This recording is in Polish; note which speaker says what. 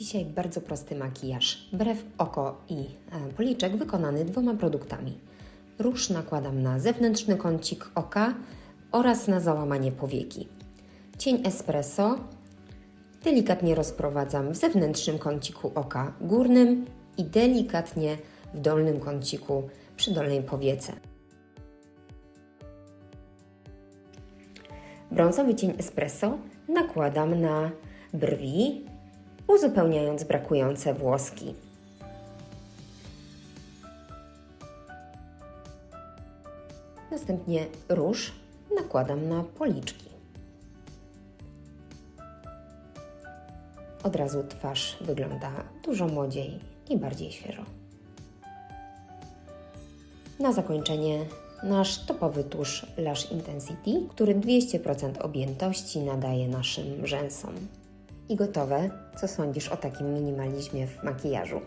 Speaker 1: Dzisiaj bardzo prosty makijaż. Brew, oko i e, policzek wykonany dwoma produktami. Róż nakładam na zewnętrzny kącik oka oraz na załamanie powieki. Cień espresso delikatnie rozprowadzam w zewnętrznym kąciku oka górnym i delikatnie w dolnym kąciku przy dolnej powiece. Brązowy cień espresso nakładam na brwi, uzupełniając brakujące włoski. Następnie róż nakładam na policzki. Od razu twarz wygląda dużo młodziej i bardziej świeżo. Na zakończenie nasz topowy tusz Lash Intensity, który 200% objętości nadaje naszym rzęsom. I gotowe. Co sądzisz o takim minimalizmie w makijażu?